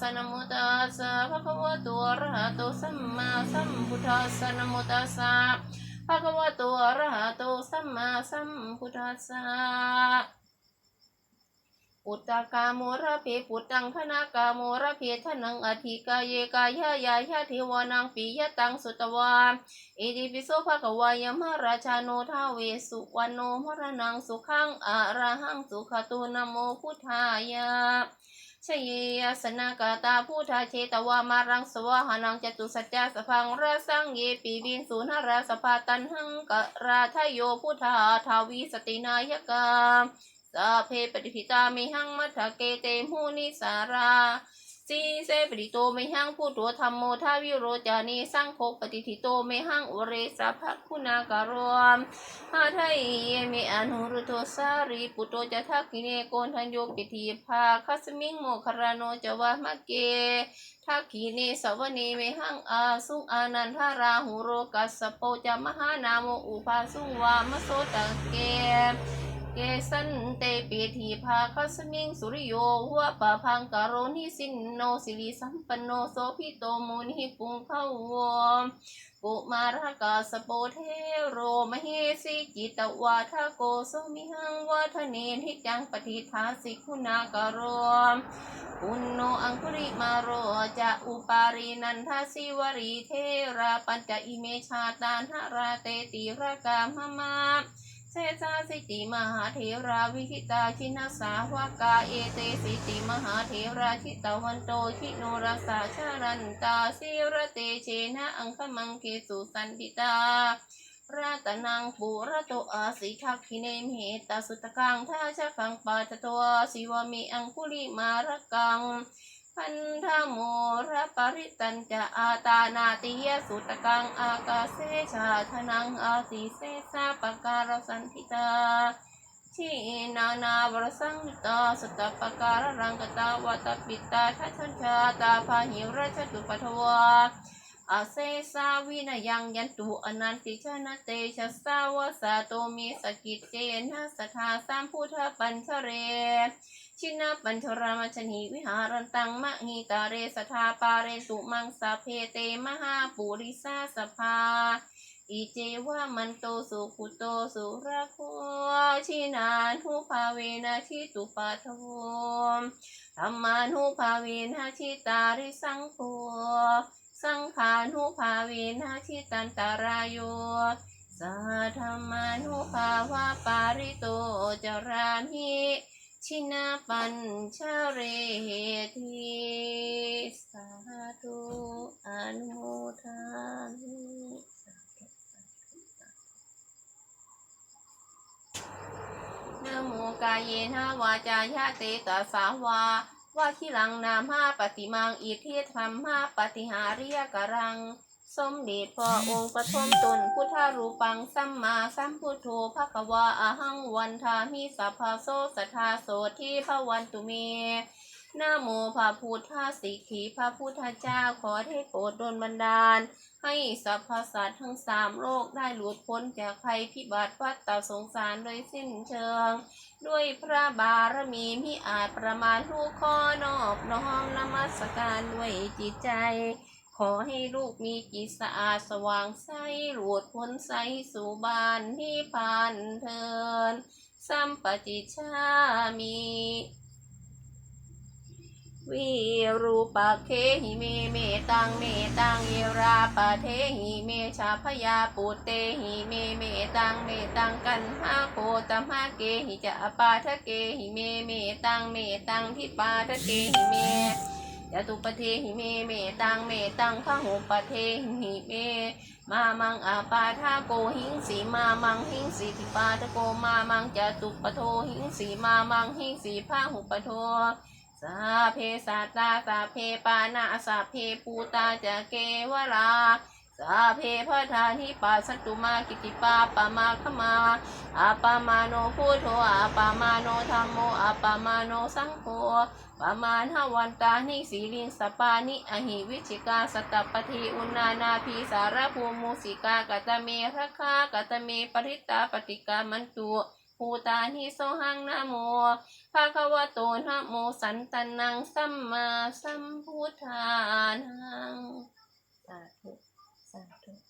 สนะโมตัสสะภะคะวะโตอะระหะโตสัมมาสัมพุทธัสสะนะโมตัสสะภะคะวะโตอะระหะโตสัมมาสัมพุทธัสสะ ปุตตะกาโมระเพปุตตังธนากาโมระเพทนังอธิกาเยกายายายาเทวานังปิยตังสุตวาอิติปิโสภะคะวายมาราชาโนทาเวสุวรรณโนมรณังสุขังอะระหังสุขตุนโมพุทธายะชเยยสนากาตาพุทธาเชตวามารังสวะหานังจตุสัจจะสพังระสังเยปีวินสุนหราสภาตันหังกะราทโยพุทธาทาวิสตินายกา สัพเพปฏิพิตามิหังมัทธเกเตมุนิสาราสีเสปฏิโตมิหังพุทโธธรรมโมทาวิโรจานิสังโฆปฏิทิโตมิหังอุเรสัพพะคุณาการวมหาไทยเยมิอนุรุโตสารีปุโตจะทักกิเนโกนทันโยปิธีภาคัสมิงโมคารโนจวะมะเกทักขีเนสวเนเมหังอาสุงอานันทาราหุโรกัสโปจะมหานามโมอุปาสุงวามโสตะเก เกสันเตปีทีภาคัสมิงสุริโยหัวปะพังกะโรนิสินโนสิริสัมปันโนโสภิโตมุนิปุงเข้าวมกุมารกาสโปเทโรมเหสิจิตวาทโกโสมิหังวัฒเนทิจังปฏิทาสิคุณากะโรมปุณโนอังคุริมาโรจะอุปารินันทสิวรีเทราปัญจอิเมชาตานหราเตติรากามมา เสสาสิติมหาเถราวิคิตาชินาสาวกาเอเตสิติมหาเถราชิตวันโตชิโนรสาชารันตาสิระเตเชนะอังคมังเกสุสันติตาราตนังปุระโตอาสิทักขิเนมเหตาสุตกังท่าชะขังปาตโตสิวามิอังคุลิมารกัง พันธโมระปริตันจะอาตานาติยสุตกังอากาเสชาธนังอาติเสสาปการสันทิตาชีนานาบรสังตาสตปการรังกตาวตปิตาทัชนชาตาพาหิวราชตุปทวา อาเซสาวินายังยันตุอนันติชนะเตชะสาวสาโตมีสกิจเจนะสทาสามพุทธปัญชเร ชินาปัญชรามชนีวิหารันตังมะหิตาเรสทาปาเรตุมังสาเพเตมหาปุริสาสภาอิเจวะมันโตสุขุโตสุระโคชินานุภาเวนะชิตุปัทโวธรรมานุภาเวนะชิตาริสังโฆ สังขานุภาเวนะชิตันตารายโยสัทธรรมานุภาวะปาริโตจรามิชินาปัญชเรทิสาธุอนุโมทามิสาธุสาธุสาธุนโมกายเยนะวาจายะเตตสสาวา ว่าคิลังนามาปฏิมังอิทธิธรรมมาปฏิหาริยกรัง สมเด็จพ่อองค์ปฐมตนพุทธารูปังสัมมาสัมพุทโธภะคะวาอะหังวันทามิสัพพโสสัทธาโสทีพระวันตุเม นะโมพระพุทธสิกขีพระพุทธเจ้าขอได้โปรดดลบันดาล ให้สรรพสัตว์ทั้งสามโลกได้หลุดพ้นจากภัยพิบัติวัฏฏสงสารโดยสิ้นเชิง ด้วยพระบารมีมิอาจประมาณลูกขอนอบน้อมนมัสการด้วยจิตใจ ขอให้ลูกมีจิตสะอาดสว่างใสหลุดพ้นใสสู่บ้านนิพพานเทินสัมปจิชามี วิรูปะเคหิเมเมตังเมตังเยราปะเทหิเมชาพยาปุเตหิเมเมตังเมตังกันหาโคตมหเกหิจะปาทะเกหิเมเมตังเมตังทิปาทะเกหิเมจตุปเทหิเมเมตังเมตังพหุปเทหิเมมามังอาปาทาโกหิงสีมามังหิงสีทิปาทะโกมามังจตุปโทหิงสีมามังหิงสีพหุปโท สาเพสัตตาสาเพปานาสาเพปูตาจะเกวราสาเพพระธานิปัสสตุมากิติปาปะมาขมาอาปามาโนพุทโธอาปามาโนธรรมโมอาปามาโนสังโฆปามาณวันตานิสีลิงสปานิอหิวิชิกาสตตปฏิอุณานาพีสารภูมุสิกากตเมรคากตเมปริตตาปฏิกามันตุ ภูตานิโสหังนะโมภะคะวะโตนะโมสันตนังสัมมาสัมพุทธานังสาธุสาธุ